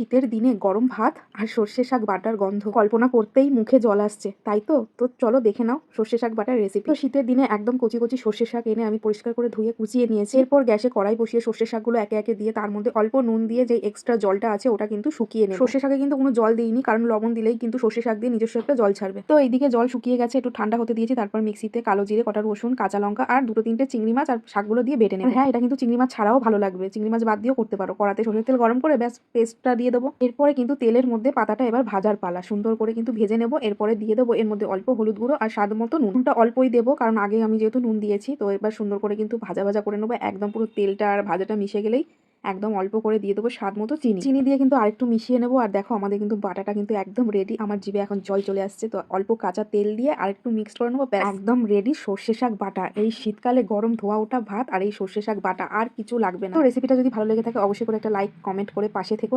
শীতের দিনে গরম ভাত আর সর্ষে শাক বাটার গন্ধ। কল্পনা করতেই মুখে জল আসছে। তাই তো? তো চলো দেখে নাও সর্ষে শাক বাটার রেসিপি তো শীতের দিনে একদম কচি কচি সর্ষে শাক এনে আমি পরিষ্কার করে ধুয়ে কুচিয়ে নিয়েছি। এরপর গ্যাসে কড়াই বসিয়ে সর্ষে শাকগুলো একে একে দিয়ে তার মধ্যে অল্প নুন দিয়ে যে এক্সট্রা জলটা আছে ওটা কিন্তু শুকিয়ে নেব। সর্ষে শাকে কিন্তু কোনো জল দিইনি, কারণ লবণ দিলেই কিন্তু সর্ষে শাক দিয়ে নিজস্ব একটা জল ছাড়বে। তো এইদিকে জল শুকিয়ে গেছে, একটু ঠান্ডা হতে দিয়েছি, তারপর মিক্সিতে কালো জিরে, কটা রসুন, কাঁচা লঙ্কা আর দুটো তিনটে চিংড়ি মাছ আর শাকগুলো দিয়ে বেটে নেব। হ্যাঁ এটা কিন্তু চিংড়ি মাছ ছাড়াও ভালো লাগবে। চিংড়ি মাছ বাদ দিয়েও করতে পারো। কড়াতে সর্ষের তেল গরম করে ব্যাস পেস্টটা দিয়ে দেবো। এরপরে কিন্তু তেলের মধ্যে পাতাটা এবার ভাজার পালা। সুন্দর করে কিন্তু ভেজে নেব। এরপরে দিয়ে দেবো এর মধ্যে অল্প হলুদ গুঁড়ো আর স্বাদ মতো নুনটা অল্পই দেবো, কারণ আগে আমি যেহেতু নুন দিয়েছি, তো এবার সুন্দর করে কিন্তু ভাজা ভাজা করে নেব। একদম পুরো তেলটা আর ভাজাটা মিশে গেলেই একদম অল্প করে দিয়ে দেবো স্বাদ মতো চিনি। চিনি দিয়ে কিন্তু আরেকটু মিশিয়ে নেব। আর দেখো, আমাদের কিন্তু বাটাটা কিন্তু একদম রেডি আমার জিভে এখন জল চলে আসছে, তো অল্প কাঁচা তেল দিয়ে আরেকটু মিক্স করে নেব। একদম রেডি সর্ষে শাক বাটা। এই শীতকালে গরম ধোয়া ওঠা ভাত আর এই সর্ষে শাক বাটা। আর কিছু লাগবে না। তো রেসিপিটা যদি ভালো লেগে থাকে, অবশ্যই করে একটা লাইক কমেন্ট করে পাশে থেকো।